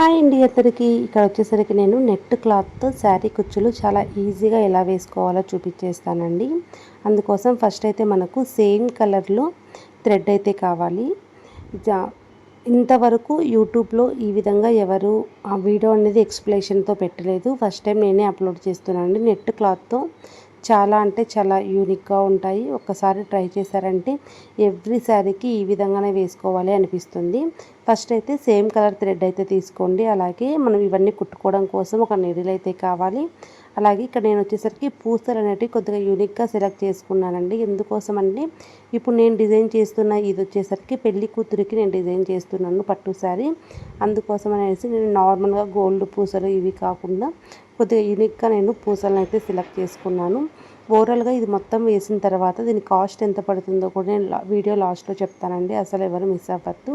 Hi అండి అతనికి ఇక్కడ వచ్చేసరికి నేను నెట్ క్లాత్తో శారీ కుచ్చులు చాలా ఈజీగా ఎలా వేసుకోవాలో చూపించేస్తానండి. అందుకోసం ఫస్ట్ అయితే మనకు సేమ్ కలర్లో థ్రెడ్ అయితే కావాలి. ఇంతవరకు యూట్యూబ్లో ఈ విధంగా ఎవరు ఆ వీడియో అనేది ఎక్స్ప్లెనేషన్తో పెట్టలేదు. ఫస్ట్ టైం నేనే అప్లోడ్ చేస్తున్నానండి. నెట్ క్లాత్తో చాలా అంటే చాలా యూనిక్గా ఉంటాయి. ఒక్కసారి ట్రై చేశారంటే ఎవ్రీ శారీకి ఈ విధంగానే వేసుకోవాలి అనిపిస్తుంది. ఫస్ట్ అయితే సేమ్ కలర్ థ్రెడ్ అయితే తీసుకోండి. అలాగే మనం ఇవన్నీ కుట్టుకోవడం కోసం ఒక నీడిల్ అయితే కావాలి. అలాగే ఇక్కడ నేను వచ్చేసరికి పూసలు అనేటివి కొద్దిగా యూనిక్గా సెలెక్ట్ చేసుకున్నానండి. ఎందుకోసం అంటే ఇప్పుడు నేను డిజైన్ చేస్తున్న ఇది వచ్చేసరికి పెళ్ళి కూతురికి నేను డిజైన్ చేస్తున్నాను పట్టు అందుకోసం అనేసి నేను నార్మల్గా గోల్డ్ పూసలు ఇవి కాకుండా కొద్దిగా యూనిక్గా నేను పూసలను అయితే సెలెక్ట్ చేసుకున్నాను. ఓవరాల్గా ఇది మొత్తం వేసిన తర్వాత దీని కాస్ట్ ఎంత పడుతుందో కూడా నేను వీడియో లాస్ట్లో చెప్తానండి. అసలు ఎవరు మిస్ అవ్వద్దు.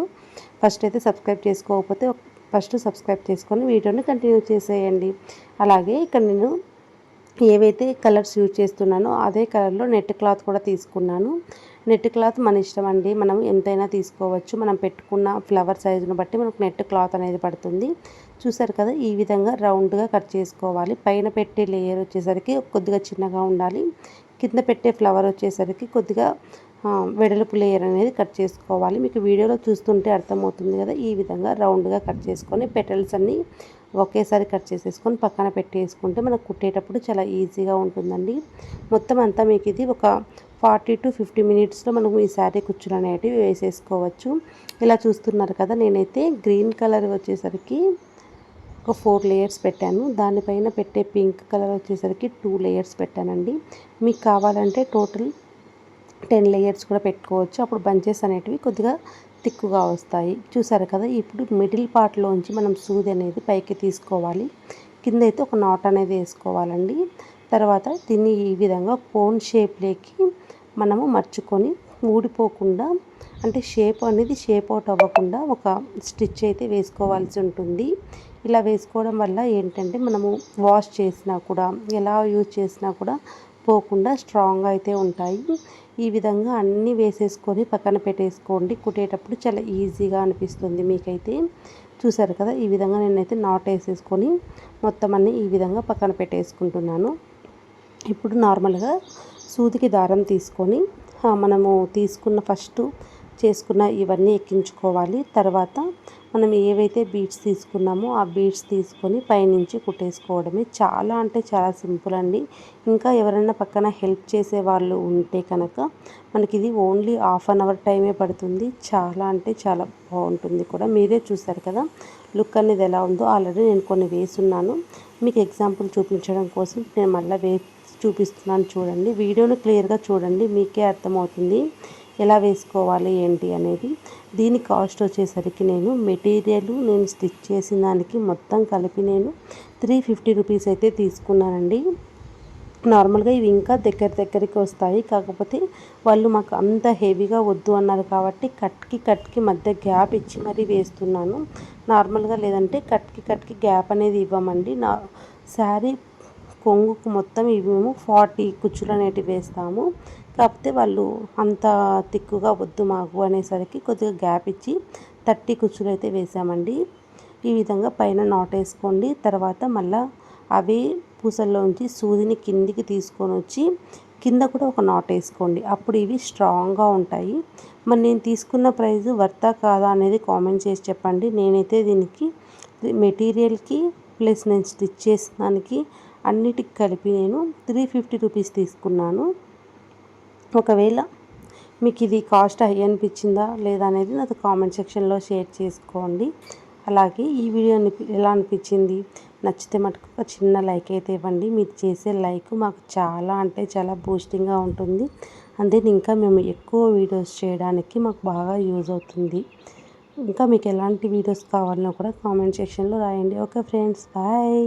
ఫస్ట్ అయితే సబ్స్క్రైబ్ చేసుకోకపోతే ఫస్ట్ సబ్స్క్రైబ్ చేసుకొని వీడియోని కంటిన్యూ చేసేయండి. అలాగే ఇక్కడ నేను ఏవైతే కలర్స్ యూజ్ చేస్తున్నానో అదే కలర్లో నెట్ క్లాత్ కూడా తీసుకున్నాను. నెట్ క్లాత్ మన ఇష్టం అండి. మనం ఎంతైనా తీసుకోవచ్చు. మనం పెట్టుకున్న ఫ్లవర్ సైజును బట్టి మనకు నెట్ క్లాత్ అనేది పడుతుంది. చూసారు కదా ఈ విధంగా రౌండ్గా కట్ చేసుకోవాలి. పైన పెట్టే లేయర్ వచ్చేసరికి కొద్దిగా చిన్నగా ఉండాలి. కింద పెట్టే ఫ్లవర్ వచ్చేసరికి కొద్దిగా వెడల్పు లేయర్ అనేది కట్ చేసుకోవాలి. మీకు వీడియోలో చూస్తుంటే అర్థమవుతుంది కదా ఈ విధంగా రౌండ్గా కట్ చేసుకొని పెటల్స్ అన్నీ ఒకేసారి కట్ చేసేసుకొని పక్కన పెట్టేసుకుంటే మనకు కుట్టేటప్పుడు చాలా ఈజీగా ఉంటుందండి. మొత్తం అంతా మీకు ఇది ఒక ఫార్టీ టు ఫిఫ్టీ మినిట్స్లో మనం ఈ శారీ కుచ్చులు అనేటివి వేసేసుకోవచ్చు. ఇలా చూస్తున్నారు కదా నేనైతే గ్రీన్ కలర్ వచ్చేసరికి ఒక ఫోర్ లేయర్స్ పెట్టాను. దానిపైన పెట్టే పింక్ కలర్ వచ్చేసరికి టూ లేయర్స్ పెట్టానండి. మీకు కావాలంటే టోటల్ టెన్ లేయర్స్ కూడా పెట్టుకోవచ్చు. అప్పుడు బంచెస్ అనేటివి కొద్దిగా తిక్కుగా వస్తాయి. చూసారు కదా ఇప్పుడు మిడిల్ పార్ట్లోంచి మనం సూది అనేది పైకి తీసుకోవాలి. కింద అయితే ఒక నాట్ అనేది వేసుకోవాలండి. తర్వాత దీన్ని ఈ విధంగా కోన్ షేప్లోకి మనము మర్చుకొని ఊడిపోకుండా అంటే షేప్ అనేది షేప్ అవుట్ అవ్వకుండా ఒక స్టిచ్ అయితే వేసుకోవాల్సి ఉంటుంది. ఇలా వేసుకోవడం వల్ల ఏంటంటే మనము వాష్ చేసినా కూడా ఎలా యూజ్ చేసినా కూడా పోకుండా స్ట్రాంగ్ అయితే ఉంటాయి. ఈ విధంగా అన్నీ వేసేసుకొని పక్కన పెట్టేసుకోండి. కుట్టేటప్పుడు చాలా ఈజీగా అనిపిస్తుంది మీకైతే. చూసారు కదా ఈ విధంగా నేనైతే నాట్ వేసేసుకొని మొత్తం అన్నీ ఈ విధంగా పక్కన పెట్టేసుకుంటున్నాను. ఇప్పుడు నార్మల్గా సూదికి దారం తీసుకొని మనము తీసుకున్న ఫస్ట్ చేసుకున్న ఇవన్నీ ఎక్కించుకోవాలి. తర్వాత మనం ఏవైతే బీడ్స్ తీసుకున్నామో ఆ బీడ్స్ తీసుకొని పైనుంచి కుట్టేసుకోవడమే. చాలా అంటే చాలా సింపుల్ అండి. ఇంకా ఎవరైనా పక్కన హెల్ప్ చేసే వాళ్ళు ఉంటే కనుక మనకి ఇది ఓన్లీ హాఫ్ అన్ అవర్ టైమే పడుతుంది. చాలా అంటే చాలా బాగుంటుంది కూడా. మీరే చూసారు కదా లుక్ అనేది ఎలా ఉందో. ఆల్రెడీ నేను కొన్ని వేసున్నాను. మీకు ఎగ్జాంపుల్ చూపించడం కోసం నేను మళ్ళీ వే చూపిస్తున్నాను చూడండి. వీడియోను క్లియర్గా చూడండి. మీకే అర్థమవుతుంది. ఎలా వేసుకోవాలి ఏంటి అనేది. దీని కాస్ట్ వచ్చేసరికి నేను మెటీరియల్ నేను స్టిచ్ చేసిన దానికి మొత్తం కలిపి నేను త్రీ ఫిఫ్టీ రూపీస్ అయితే తీసుకున్నానండి. నార్మల్గా ఇవి ఇంకా దగ్గర దగ్గరికి వస్తాయి. కాకపోతే వాళ్ళు మాకు అంత హెవీగా వద్దు అన్నారు కాబట్టి కట్కి కట్కి మధ్య గ్యాప్ ఇచ్చి మరీ వేస్తున్నాను. నార్మల్గా లేదంటే కట్కి కట్కి గ్యాప్ అనేది ఇవ్వమండి. నా శారీ కొంగుకు మొత్తం ఇవి మేము ఫార్టీ కుచ్చులు అనేటివి వేస్తాము. కాకపోతే వాళ్ళు అంత తిక్కుగా వద్దు మాకు అనేసరికి కొద్దిగా గ్యాప్ ఇచ్చి థర్టీ కుచ్చులు అయితే వేసామండి ఈ విధంగా పైన నాట్ వేసుకోండి. తర్వాత మళ్ళీ అవి పూసల్లోంచి సూదిని కిందికి తీసుకొని వచ్చి కింద కూడా ఒక నాట్ వేసుకోండి. అప్పుడు ఇవి స్ట్రాంగ్గా ఉంటాయి. మరి నేను తీసుకున్న ప్రైస్ వర్తా కాదా అనేది కామెంట్ చేసి చెప్పండి. నేనైతే దీనికి మెటీరియల్కి ప్లస్ నేను స్టిచ్ చేసినానికి అన్నిటికి కలిపి నేను త్రీ ఫిఫ్టీ రూపీస్ తీసుకున్నాను. ఒకవేళ మీకు ఇది కాస్ట్ హై అనిపించిందా లేదా అనేది నాకు కామెంట్ సెక్షన్లో షేర్ చేసుకోండి. అలాగే ఈ వీడియో ఎలా అనిపించింది? నచ్చితే మటుకు ఒక చిన్న లైక్ అయితే ఇవ్వండి. మీరు చేసే లైక్ మాకు చాలా అంటే చాలా బూస్టింగ్గా ఉంటుంది. అంతే ఇంకా మేము ఎక్కువ వీడియోస్ చేయడానికి మాకు బాగా యూజ్ అవుతుంది. ఇంకా మీకు ఎలాంటి వీడియోస్ కావాలన్నా కూడా కామెంట్ సెక్షన్లో రాయండి. Okay friends bye.